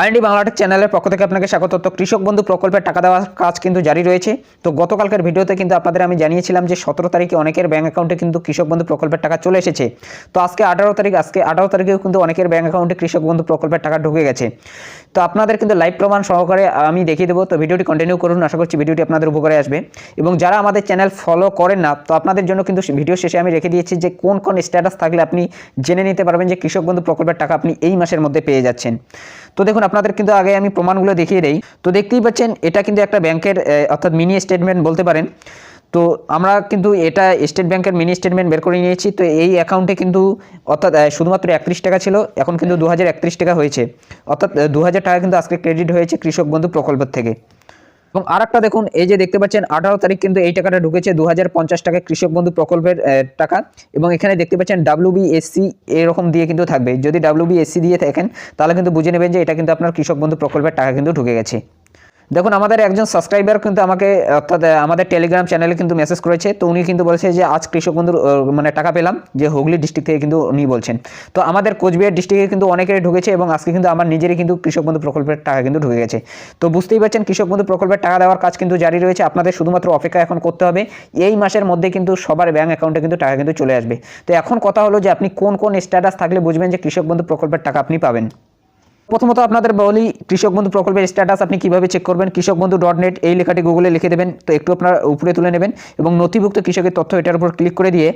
IND Bangla Tech চ্যানেলের পক্ষ থেকে আপনাকে স্বাগত। তো কৃষক বন্ধু প্রকল্পের টাকা দেওয়ার কাজ কিন্তু জারি রয়েছে। তো গতকালকার ভিডিওতে কিন্তু আপনাদের আমি জানিয়েছিলাম যে সতেরো তারিখে অনেকের ব্যাঙ্ক অ্যাকাউন্টে কিন্তু কৃষক বন্ধু প্রকল্পের টাকা চলে এসেছে। তো আজকে আঠারো তারিখ, আজকে আঠারো তারিখেও কিন্তু অনেকের ব্যাঙ্ক অ্যাকাউন্টে কৃষক বন্ধু প্রকল্পের টাকা ঢুকে গেছে। তো আপনাদের কিন্তু লাইভ প্রমাণ সহকারে আমি দেখিয়ে দেবো। তো ভিডিওটি কন্টিনিউ করুন, আশা করছি ভিডিওটি আপনাদের উপকারে আসবে। এবং যারা আমাদের চ্যানেল ফলো করেন না, তো আপনাদের জন্য কিন্তু ভিডিও শেষে আমি রেখে দিয়েছি যে কোন কোন স্ট্যাটাস থাকলে আপনি জেনে নিতে পারবেন যে কৃষক বন্ধু প্রকল্পের টাকা আপনি এই মাসের মধ্যে পেয়ে যাচ্ছেন। তো দেখুন আপনাদের কিন্তু আগে আমি প্রমাণগুলো দেখিয়ে দেই। তো দেখতেই পাচ্ছেন এটা কিন্তু একটা ব্যাংকের অর্থাৎ মিনি স্টেটমেন্ট বলতে পারেন। তো আমরা কিন্তু এটা স্টেট ব্যাংকের মিনি স্টেটমেন্ট বের করে নিয়েছি। তো এই অ্যাকাউন্টে কিন্তু অর্থাৎ শুধুমাত্র একত্রিশ টাকা ছিল এখন কিন্তু দু হাজার একত্রিশ টাকা হয়েছে। অর্থাৎ দু হাজার টাকা কিন্তু আজকে ক্রেডিট হয়েছে কৃষক বন্ধু প্রকল্পের থেকে। এবং আর দেখুন, এই যে দেখতে পাচ্ছেন, আঠারো তারিখ কিন্তু এই টাকাটা ঢুকেছে দু হাজার পঞ্চাশ টাকা কৃষক বন্ধু প্রকল্পের টাকা। এবং এখানে দেখতে পাচ্ছেন ডাব্লিউবিএসসি এরকম দিয়ে কিন্তু থাকবে। যদি ডাব্লিউবিএসসি দিয়ে থাকেন, তাহলে কিন্তু বুঝে নেবেন যে এটা কিন্তু আপনার কৃষক বন্ধু প্রকল্পের টাকা কিন্তু ঢুকে গেছে। দেখুন, আমাদের একজন সাবস্ক্রাইবার কিন্তু আমাকে, অর্থাৎ আমাদের টেলিগ্রাম চ্যানেলে কিন্তু মেসেজ করেছে। তো উনি কিন্তু বলেছে যে, আজ কৃষক বন্ধুর মানে টাকা পেলাম যে হুগলি ডিস্ট্রিক্ট থেকে কিন্তু উনি বলছেন। তো আমাদের কোচবিহার ডিস্ট্রিক্টে কিন্তু অনেকেরই ঢুকেছে এবং আজকে কিন্তু আমার নিজেরই কিন্তু কৃষক বন্ধু প্রকল্পের টাকা কিন্তু ঢুকে গেছে। তো বুঝতেই পারছেন, কৃষক বন্ধু প্রকল্পের টাকা দেওয়ার কাজ কিন্তু জারি রয়েছে। আপনাদের শুধুমাত্র অপেক্ষা এখন করতে হবে, এই মাসের মধ্যে কিন্তু সবার ব্যাঙ্ক অ্যাকাউন্টে কিন্তু টাকা কিন্তু চলে আসবে। তো এখন কথা হলো যে, আপনি কোন কোন স্ট্যাটাস থাকলে বুঝবেন যে কৃষক বন্ধু প্রকল্পের টাকা আপনি পাবেন। প্রথমত আপনাদের বলি, কৃষক বন্ধু প্রকল্পের স্ট্যাটাস আপনি কীভাবে চেক করবেন? কৃষক বন্ধু ডট নেট এই লেখাটি গুগলে লিখে দেবেন, তো একটু আপনার উপরে তুলে নেবেন এবং নথিভুক্ত কৃষকের তথ্য এটার উপর ক্লিক করে দিয়ে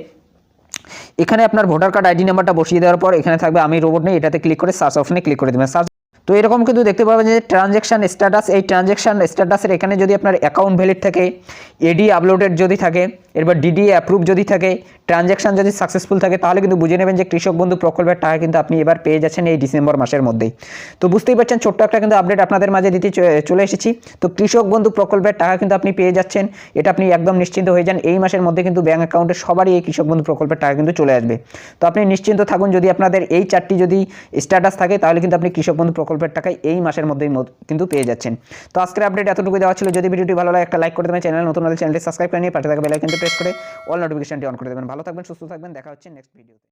এখানে আপনার ভোটার কার্ড আইডি নাম্বারটা বসিয়ে দেওয়ার পর এখানে থাকবে, আমি রোবট নেই। এটাতে ক্লিক করে সার্চ অপশনে ক্লিক করে দেবেন। সার্চ তো এরকম কিন্তু দেখতে পাবেন যে ট্রানজ্যাকশন স্ট্যাটাস এই ট্রানজ্যাকশন স্ট্যাটাসের এখানে যদি আপনার অ্যাকাউন্ট ভ্যালিড থাকে এডি আপলোডেড যদি থাকে, এরপর ডিডি অ্যাপ্রুভ যদি থাকে ট্রানজ্যাকশন যদি সাকসেসফুল থাকে, তাহলে কিন্তু বুঝে নেবেন যে কৃষক বন্ধু প্রকল্পের টাকা কিন্তু আপনি এবার পেয়ে যাচ্ছেন এই ডিসেম্বর মাসের মধ্যেই। তো বুঝতেই পারছেন, ছোট্ট একটা কিন্তু আপডেট আপনাদের মাঝে দিতে চলে এসেছি। তো কৃষক বন্ধু প্রকল্পের টাকা কিন্তু আপনি পেয়ে যাচ্ছেন, এটা আপনি একদম নিশ্চিন্ত হয়ে যান, এই মাসের মধ্যে কিন্তু ব্যাঙ্ক অ্যাকাউন্টে সবারই এই কৃষক বন্ধু প্রকল্পের টাকা কিন্তু চলে আসবে। তো আপনি নিশ্চিন্ত থাকুন, যদি আপনাদের এই চারটি যদি স্ট্যাটাস থাকে, তাহলে কিন্তু আপনি কৃষক বন্ধু প্রকল্পের টাকায় এই মাসের মধ্যেই কিন্তু পেয়ে যাচ্ছেন। তো আজকের আপডেট এতটুকু দেওয়া ছিল। যদি ভিডিওটি ভালো লাগে, একটা লাইক করে দেবেন। চ্যানেল নতুন হলে চ্যানেলটি সাবস্ক্রাইব করে নিয়ে পাশে থাকা বেল প্রেস করে অল নোটিফিকেশনটি অন করে দেবেন। ভালো থাকবেন, সুস্থ থাকবেন। দেখা হচ্ছে নেক্সট ভিডিওতে